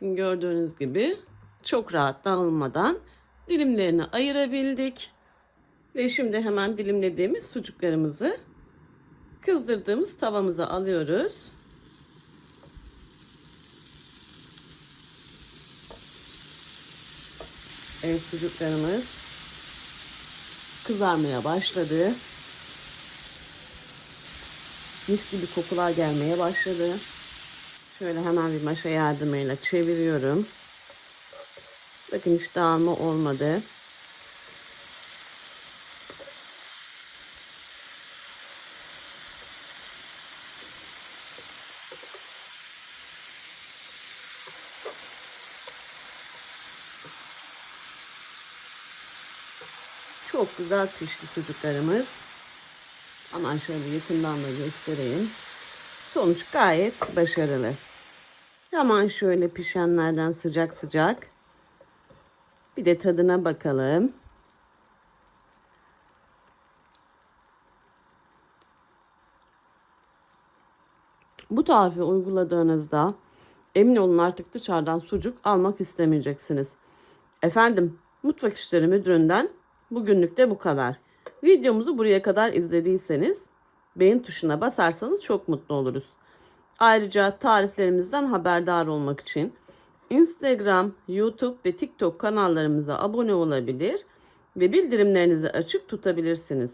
Gördüğünüz gibi çok rahat dağılmadan dilimlerini ayırabildik. Ve şimdi hemen dilimlediğimiz sucuklarımızı kızdırdığımız tavamıza alıyoruz. Evet sucuklarımız kızarmaya başladı. Mis gibi kokular gelmeye başladı. Şöyle hemen bir maşa yardımıyla çeviriyorum. Bakın hiç dağılma olmadı. Çok güzel pişti sucuklarımız. Aman şöyle yakından da göstereyim. Sonuç gayet başarılı. Hemen şöyle pişenlerden sıcak sıcak. Bir de tadına bakalım. Bu tarifi uyguladığınızda emin olun artık dışarıdan sucuk almak istemeyeceksiniz. Efendim Mutfak İşleri Müdürü'nden bugünlük de bu kadar. Videomuzu buraya kadar izlediyseniz beğen tuşuna basarsanız çok mutlu oluruz. Ayrıca tariflerimizden haberdar olmak için Instagram, YouTube ve TikTok kanallarımıza abone olabilir ve bildirimlerinizi açık tutabilirsiniz.